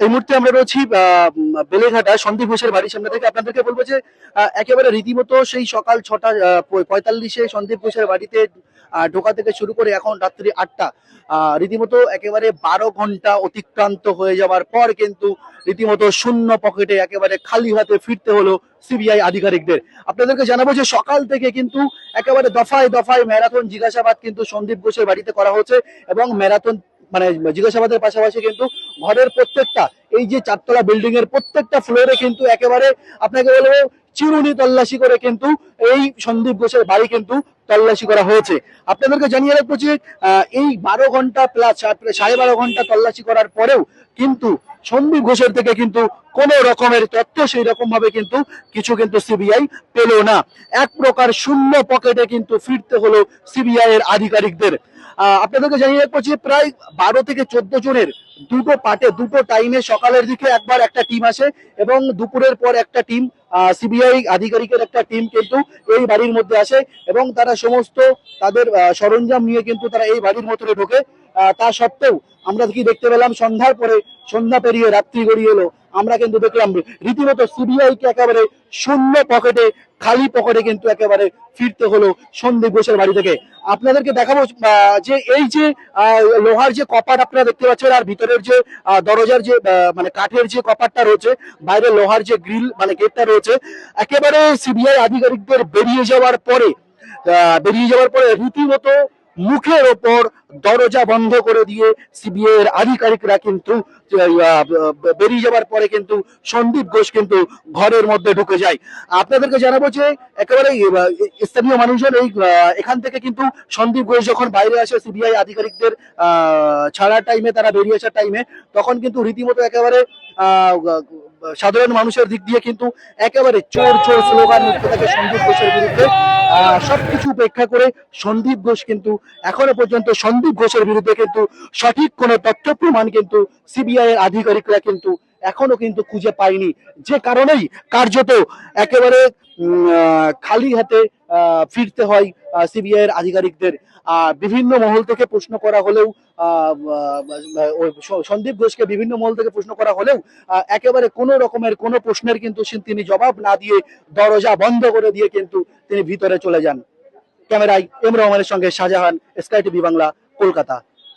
এই মুহূর্তে আমরা রয়েছি বেলেঘাটা সন্দীপ ঘোষের বাড়ির সামনে থেকে আপনাদেরকে বলব যে একেবারে রীতিমতো সেই সকাল ছটা পঁয়তাল্লিশে সন্দীপ ঘোষের বাড়িতে ঢোকা থেকে শুরু করে এখন রাত্রি আটটা রীতিমতো একেবারে বারো ঘণ্টা অতিক্রান্ত হয়ে যাওয়ার পর কিন্তু রীতিমতো শূন্য পকেটে একেবারে খালি হাতে ফিরতে হলো সিবিআই আধিকারিকদের। আপনাদেরকে জানাব যে সকাল থেকে কিন্তু একেবারে দফায় দফায় ম্যারাথন জিজ্ঞাসাবাদ কিন্তু সন্দীপ ঘোষের বাড়িতে করা হচ্ছে এবং ম্যারাথন মানে জিজ্ঞাসাবাদের পাশাপাশি কিন্তু ঘরের প্রত্যেকটা, এই যে চারতলা বিল্ডিং এর প্রত্যেকটা ফ্লোরে কিন্তু একেবারে আপনাকে বলব চিরুনি তল্লাশি করে কিন্তু এই সন্দীপ ঘোষের বাড়ি কিন্তু তল্লাশি করা হয়েছে। আপনাদেরকে জানিয়ে রাখব যে এই বারো ঘণ্টা প্লাস সাড়ে বারো ঘণ্টা তল্লাশি করার পরেও কিন্তু সন্দীপ ঘোষের থেকে কিন্তু কোন রকমের তথ্য সেই রকম ভাবে কিন্তু কিছু কিন্তু সিবিআই পেল না। এক প্রকার শূন্য পকেটে কিন্তু ফিরতে হলো সিবিআই এর আধিকারিকদের। আপনাদেরকে জানিয়ে রাখব যে প্রায় বারো থেকে চোদ্দ জনের দুটো পার্টে, দুটো টাইমে সকালের দিকে একবার একটা টিম আসে এবং দুপুরের পর একটা টিম সিবিআই আধিকারিকের একটা টিম কিন্তু এই বাড়ির মধ্যে আসে এবং তারা সমস্ত তাদের সরঞ্জাম নিয়ে কিন্তু তারা এই বাড়ির মধ্যে ঢোকে। তা সত্ত্বেও আমরা কি দেখতে পেলাম, সন্ধ্যার পরে সন্ধ্যা পেরিয়ে রাত্রি গড়িয়ে এলো। আমরা কিন্তু দেখলাম রীতিমতো সিবিআই কে একেবারে শূন্য পকেটে, খালি পকেটে কিন্তু একেবারে ফিরতে হলো সন্দীপ ঘোষের বাড়ি থেকে। আপনাদেরকে দেখাবো যে এই যে লোহার যে কপাট আপনারা দেখতে পাচ্ছেন, আর ভিতরের যে দরজার যে মানে কাঠের যে কপাটটা রয়েছে, বাইরে লোহার যে গ্রিল মানে গেটটা রয়েছে একেবারে সিবিআই আধিকারিকদের বেরিয়ে যাওয়ার পরে বেরিয়ে যাওয়ার পরে রীতিমতো মুখের ওপর দরজা বন্ধ করে দিয়ে সিবিআই এর আধিকারিকরা কিন্তু বেরিয়ে যাওয়ার পরে কিন্তু সন্দীপ ঘোষ কিন্তু ঘরের মধ্যে ঢুকে যায়। আপনাদেরকে জানাব যে একেবারে স্থানীয় মানুষজন এই এখান থেকে কিন্তু সন্দীপ ঘোষ যখন বাইরে আসে সিবিআই আধিকারিকদের ছাড়ার টাইমে তারা বেরিয়ে আসার টাইমে তখন কিন্তু রীতিমতো একেবারে সাধারণ মানুষের দিক দিয়ে কিন্তু একেবারে চোর চোর স্লোগান উঠতে থাকে সন্দীপ ঘোষের বিরুদ্ধে। সবকিছু উপেক্ষা করে সন্দীপ ঘোষ কিন্তু এখনও পর্যন্ত সন্দীপ ঘোষের বিরুদ্ধে কিন্তু সঠিক কোনো তথ্য প্রমাণ কিন্তু সিবিআই এর আধিকারিকরা কিন্তু এখনও কিন্তু খুঁজে পায়নি যে কারণেই কার্যত একেবারে খালি হাতে ফিরতে হয় সিবিআই এর আধিকারিকদের। বিভিন্ন মহল থেকে প্রশ্ন করা হলেও সন্দীপ ঘোষকে বিভিন্ন মহল থেকে প্রশ্ন করা হলেও একেবারে কোনো রকমের কোনো প্রশ্নের কিন্তু তিনি জবাব না দিয়ে দরজা বন্ধ করে দিয়ে কিন্তু তিনি ভিতরে চলে যান। ক্যামেরায় এম রহমানের সঙ্গে শাহজাহান, স্কাই টিভি বাংলা, কলকাতা।